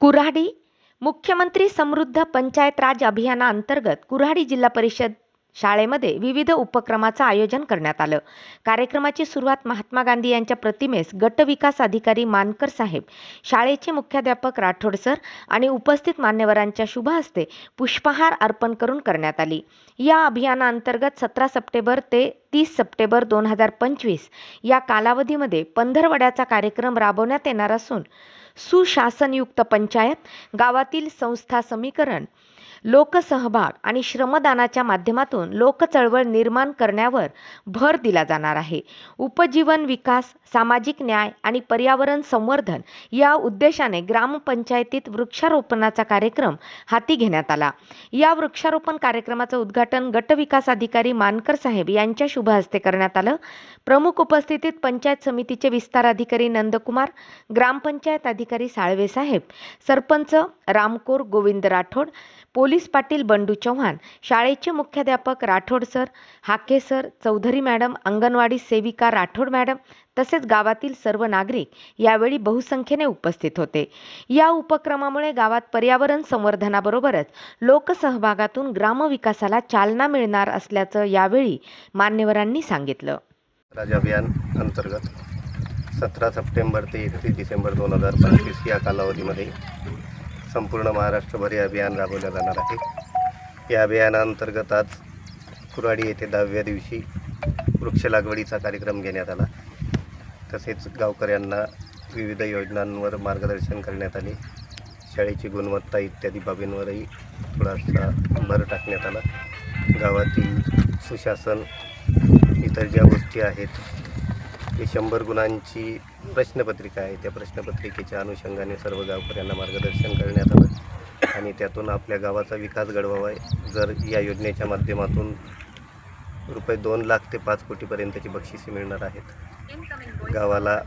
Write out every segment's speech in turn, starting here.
कुऱ्हाडी मुख्यमंत्री समृद्ध पंचायत राज अभियानाअंतर्गत कुऱ्हाडी जिल्हा परिषद शाळेमध्ये विविध उपक्रमाचं आयोजन करण्यात आलं. कार्यक्रमाची सुरुवात महात्मा गांधी यांच्या प्रतिमेस गट विकास अधिकारी मानकर साहेब शाळेचे मुख्याध्यापक राठोड सर आणि उपस्थित मान्यवरांच्या शुभ हस्ते पुष्पहार अर्पण करून करण्यात आली. या अभियानाअंतर्गत सतरा सप्टेंबर ते तीस सप्टेंबर दोन हजार पंचवीस या कालावधीमध्ये पंधरवड्याचा कार्यक्रम राबवण्यात येणार असून सुशासनयुक्त पंचायत गावातील संस्था समीकरण लोकसहभाग आणि श्रमदानाच्या माध्यमातून लोकचळवळ निर्माण करण्यावर भर दिला जाणार आहे. उपजीवन विकास सामाजिक न्याय आणि पर्यावरण संवर्धन या उद्देशाने ग्रामपंचायतीत वृक्षारोपणाचा कार्यक्रम हाती घेण्यात आला. या वृक्षारोपण कार्यक्रमाचं उद्घाटन गटविकास अधिकारी मानकर साहेब यांच्या शुभ हस्ते करण्यात आलं. प्रमुख उपस्थितीत पंचायत समितीचे विस्तार अधिकारी नंदकुमार ग्रामपंचायत अधिकारी साळवे साहेब सरपंच रामकोर गोविंद राठोड पोलीस पाटील बंडू चव्हाण शाळेचे मुख्याध्यापक Rathod sir Hake sir Chaudhari madam anganwadi सेविका राठोड मॅडम तसेच गावातील सर्व नागरिक यावेळी बहुसंख्येने उपस्थित होते. या उपक्रमामुळे गावात पर्यावरण संवर्धनाबरोबरच लोकसहभागातून ग्रामविकासाला चालना मिळणार असल्याचं यावेळी मान्यवरांनी सांगितलं. राज अभियान अंतर्गत सतरा सप्टेंबर ते एकतीस डिसेंबर दोन हजार पंचवीस या कालावधीमध्ये संपूर्ण महाराष्ट्रभर हे अभियान राबवलं जाणार आहे. या अभियानाअंतर्गत आज कुराडी येथे दहाव्या दिवशी वृक्ष लागवडीचा कार्यक्रम घेण्यात आला. तसेच गावकऱ्यांना विविध योजनांवर मार्गदर्शन करण्यात आले. शाळेची गुणवत्ता इत्यादी बाबींवरही थोडासा भर टाकण्यात आला. गावातील सुशासन इतर ज्या गोष्टी आहेत ते शंभर गुणांची प्रश्नपत्रिका आहे. त्या प्रश्नपत्रिकेच्या अनुषंगाने सर्व गावकऱ्यांना मार्गदर्शन करण्यात आलं आणि त्यातून आपल्या गावाचा विकास घडवावा. जर या योजनेच्या माध्यमातून रुपये दोन लाख ते पाच कोटीपर्यंतची बक्षिसे मिळणार आहेत. गावाला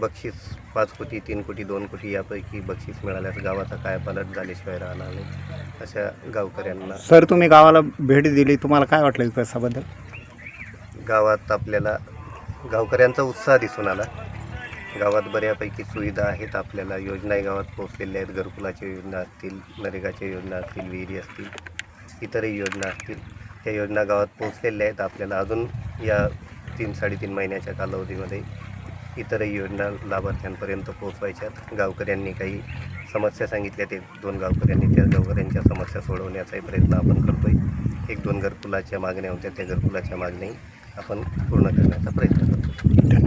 बक्षीस पाच कोटी तीन कोटी दोन कोटी यापैकी बक्षीस मिळाल्यास गावाचा कायापालट झाल्याशिवाय राहणार नाही अशा गावकऱ्यांना सर तुम्ही गावाला भेट दिली. तुम्हाला काय वाटलं त्याच्याबद्दल गावात आपल्याला गावकऱ्यांचा उत्साह दिसून आला. गावात बऱ्यापैकी सुविधा आहेत आपल्याला. योजनाही गावात पोहोचलेल्या आहेत. घरकुलाच्या योजना असतील नरेगाच्या योजना असतील विहिरी असतील इतरही योजना असतील त्या योजना गावात पोहोचलेल्या आहेत. आपल्याला अजून या तीन साडेतीन महिन्याच्या कालावधीमध्ये इतरही योजना लाभार्थ्यांपर्यंत पोहोचवायच्यात गावकऱ्यांनी काही समस्या सांगितल्या ते दोन गावकऱ्यांनी त्या गावकऱ्यांच्या समस्या सोडवण्याचाही प्रयत्न आपण करतो आहे एक दोन घरकुलाच्या मागण्या होत्या. त्या घरकुलाच्या मागण्याही आपण पूर्ण करण्याचा प्रयत्न करतो.